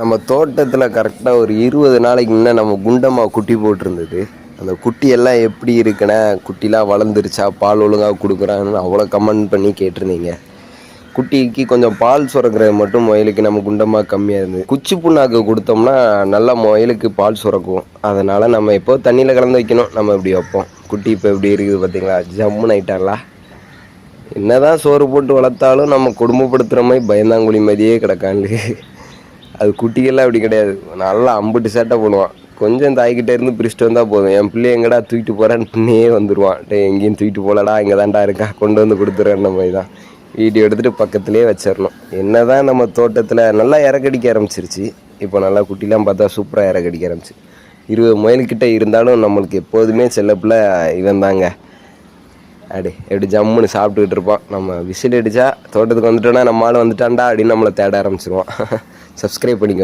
நம்ம தோட்டத்தில் கரெக்டாக ஒரு இருபது நாளைக்கு முன்னே நம்ம குண்டம்மா குட்டி போட்டிருந்தது. அந்த குட்டியெல்லாம் எப்படி இருக்குன்னா குட்டிலாம் வளர்ந்துருச்சா? பால் ஒழுங்காக கொடுக்குறான்னு அவ்வளோ கமெண்ட் பண்ணி கேட்டிருந்தீங்க. குட்டிக்கு கொஞ்சம் பால் சுரக்கிறது மட்டும் முயலுக்கு நம்ம குண்டமாக கம்மியாக இருந்தது. குச்சி புண்ணாக்கு கொடுத்தோம்னா நல்லா முயலுக்கு பால் சுரக்கும். அதனால் நம்ம எப்போ தண்ணியில் கலந்து வைக்கணும்? நம்ம இப்படி வைப்போம். குட்டி இப்போ எப்படி இருக்குது பார்த்தீங்களா ஜம்முன்னு ஆயிட்டாங்களா என்னதான் சோறு போட்டு வளர்த்தாலும் நம்ம குடும்பப்படுத்துகிற மாதிரி பயந்தாங்குழி மாதிரியே கிடக்காண்டு அது குட்டிகள்லாம் அப்படி கிடையாது. நல்லா அம்புட்டு சேட்டை பண்ணுவான் கொஞ்சம் தாய்கிட்ட இருந்து பிரிச்சுட்டு வந்தால் போதும். என் பிள்ளை எங்கடா தூக்கிட்டு போகிறான்னு பின்னே வந்துடுவான் டே எங்கேயும் தூக்கிட்டு போகலடா இங்கே தான்டா இருக்கா? கொண்டு வந்து கொடுத்துருன்ற மாதிரி தான் வீடியோ எடுத்துகிட்டு பக்கத்துலேயே வச்சிடணும் என்ன தான் நம்ம தோட்டத்தில் நல்லா இறக்கடிக்க ஆரம்பிச்சிருச்சு. இப்போ நல்லா குட்டிலாம் பார்த்தா சூப்பராக இறக்கடிக்க ஆரம்பிச்சு. இருபது மைல்கிட்ட இருந்தாலும் நம்மளுக்கு எப்போதுமே செல்லப்பில் இவன் தாங்க அடி எப்படி ஜம்முன்னு சாப்பிட்டுக்கிட்டு இருப்பான் நம்ம விசில் அடித்தா தோட்டத்துக்கு வந்துட்டோன்னா நம்ம ஆள் வந்துட்டான்டா அப்படின்னு நம்மளை தேட ஆரம்பிச்சிருவான் சப்ஸ்கிரைப் பண்ணிக்கோ.